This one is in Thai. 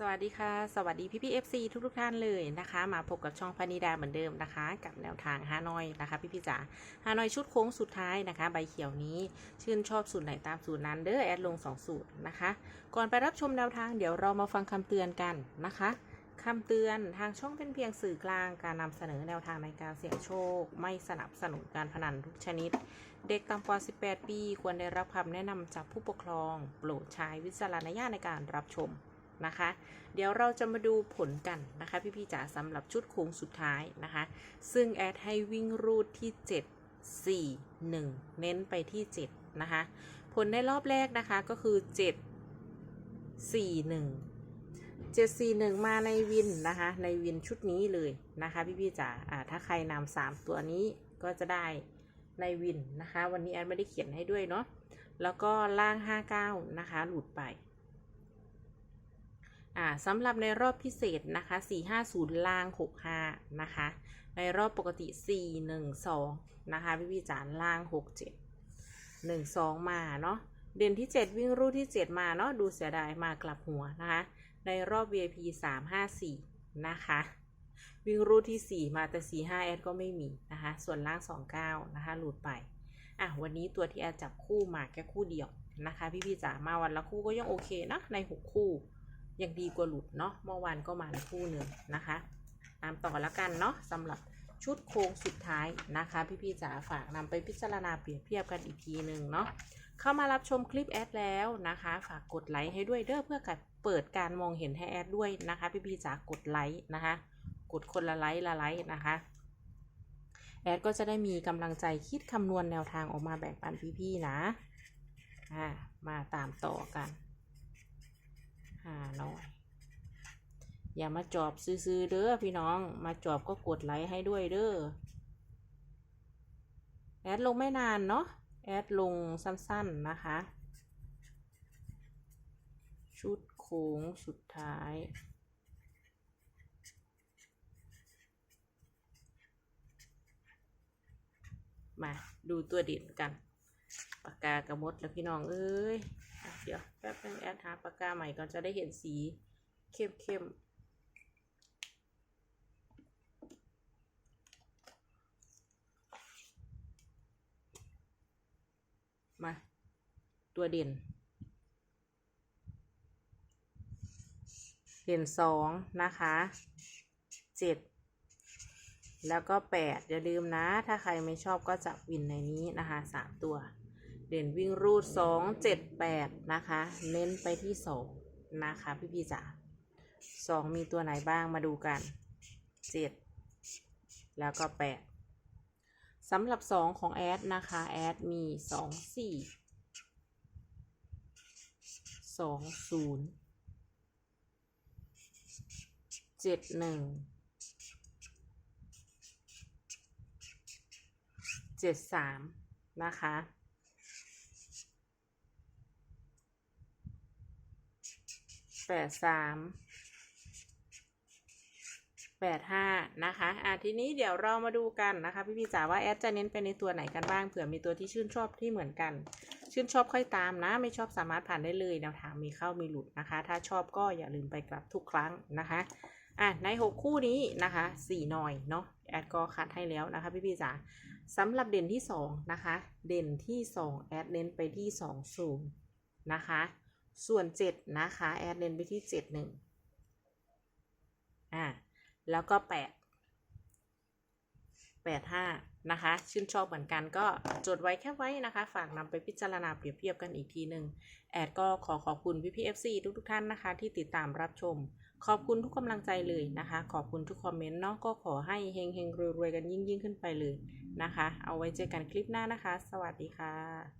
สวัสดีค่ะ สวัสดีพี่พี่เอฟซีทุกทุกท่านเลยนะคะ มาพบกับช่องพนิดาเหมือนเดิมนะคะ กับแนวทางฮานอยนะคะ พี่พี่จ๋าฮานอยชุดโค้งสุดท้ายนะคะ ใบเขียวนี้ชื่นชอบสูตรไหนตามสูตรนั้นเด้อแอดลง 2 สูตรนะคะ ก่อนไปรับชมแนวทางเดี๋ยวเรามาฟังคำเตือนกันนะคะคำเตือนทางช่องเป็นเพียงสื่อกลางการนำเสนอแนวทางในการเสี่ยงโชค ไม่สนับสนุนการพนันทุกชนิด เด็กต่ำกว่า 18 ปี ควรได้รับคำแนะนำจากผู้ปกครอง โปรดใช้วิจารณญาณในการรับชม นะคะ เดี๋ยวเราจะมาดูผลกันนะคะ พี่ๆจ๋าสำหรับชุดโค้งสุดท้ายนะคะ ซึ่งแอดให้วิ่งรูดที่ 7 4 1 เน้นไปที่ 7 นะคะ ผลในรอบแรกนะคะก็คือ 7 4 1 7 4 1 มาในวินนะคะ ในวินชุดนี้เลยนะคะพี่ๆจ๋าอ่าถ้าใครนำสามตัวนี้ก็จะได้ในวินนะคะ วันนี้แอดไม่ได้เขียนให้ด้วยเนาะแล้วก็ล่าง 59 นะคะ หลุดไป อ่าสำหรับในรอบพิเศษนะคะ 450ล่าง 65 นะคะ ในรอบปกติ 412 นะคะ พี่พี่จ๋าล่าง 67 12 มาเนาะ เด่นที่ 7 วิ่งรูดที่ 7 มาเนาะ ดูเสียดายมากลับหัวนะคะ ในรอบ VIP 354 นะคะ วิ่งรูดที่ 4 มาแต่ 45แอดก็ไม่มีนะคะ ส่วนล่าง 29 นะคะ หลุดไป อะ วันนี้ตัวที่แอดจับคู่มาแค่คู่เดียวนะคะ พี่พี่จ๋ามาวันละคู่ก็ยังโอเคนะ ใน 6 คู่ ยังดีกว่าหลุดเนาะเมื่อวานก็มาในคู่หนึ่งนะคะ ตามต่อแล้วกันเนาะสำหรับชุดโค้งสุดท้ายนะคะ พี่ๆจ๋าฝากนำไปพิจารณาเปรียบเทียบกันอีกทีหนึ่งเนาะเข้ามารับชมคลิปแอดแล้วนะคะ ฝากกดไลค์ให้ด้วยเด้อเพื่อกัดเปิดการมองเห็นให้แอดด้วยนะคะ พี่ๆจ๋ากดไลค์นะคะ กดคนละไลค์ละไลค์นะคะแอดก็จะได้มีกำลังใจคิดคำนวณแนวทางออกมาแบ่งปันพี่ๆนะ อ่า มาตามต่อกัน หาหน่อยอย่ามาจอบซื้อๆเด้อพี่น้องมาจอบก็กดไลค์ให้ด้วยเด้อแอดลงไม่นานเนาะแอดลงสั้นๆนะคะ ชุดโค้งสุดท้าย มาดูตัวเด่นกัน ปากกากระมดแล้วพี่น้องเอ้ยเดี๋ยวแป๊บนึงแอดหาปากกาใหม่ก่อนจะได้เห็นสีเข้มเข้มๆมา ตัวเด่น เด่นสองนะคะเจ็ด แล้วก็ 8 อย่าลืมนะ ถ้าใครไม่ชอบก็จะวินในนี้นะคะ 3 ตัว เด่นวิ่งรูด 2 7 8 นะคะ เน้นไปที่ 2 นะคะ พี่พี่จ๋า2 มีตัวไหนบ้างมาดูกัน 7 แล้วก็ 8สำหรับ 2 ของแอดนะคะ แอดมี 2 4 2 0 7 1 เจ็ดสามนะคะ แปดสาม แปดห้านะคะ อะทีนี้เดี๋ยวเรามาดูกันนะคะพี่พี่จ๋าว่าแอดจะเน้นไปในตัวไหนกันบ้างเผื่อมีตัวที่ชื่นชอบที่เหมือนกัน ชื่นชอบค่อยตามนะ ไม่ชอบสามารถผ่านได้เลยแนวทางมีเข้ามีหลุดนะคะ ถ้าชอบก็อย่าลืมไปกลับทุกครั้งนะคะ อะในหกคู่นี้นะคะสี่หน่อยเนาะแอดก็คัดให้แล้วนะคะพี่พี่จ๋าสำหรับเด่นที่สองนะคะเด่นที่สองแอดเน้นไปที่สองศูนย์นะคะส่วนเจ็ดนะคะแอดเน้นไปที่เจ็ดหนึ่งอ่าแล้วก็แปดแปดห้านะคะ ชื่นชอบเหมือนกันก็จดไว้แค่ไว้นะคะ ฝากนำไปพิจารณาเปรียบเทียบกันอีกทีหนึ่งแอดก็ขอขอบคุณพี่พีเอฟซีทุกทุกๆท่านนะคะ ที่ติดตามรับชม ขอบคุณทุกกำลังใจเลยนะคะ ขอบคุณทุกคอมเมนต์เนาะก็ขอให้เฮงเฮงๆรวยๆกันยิ่งยิ่งขึ้นไปเลยนะคะ เอาไว้เจอกันคลิปหน้านะคะ สวัสดีค่ะ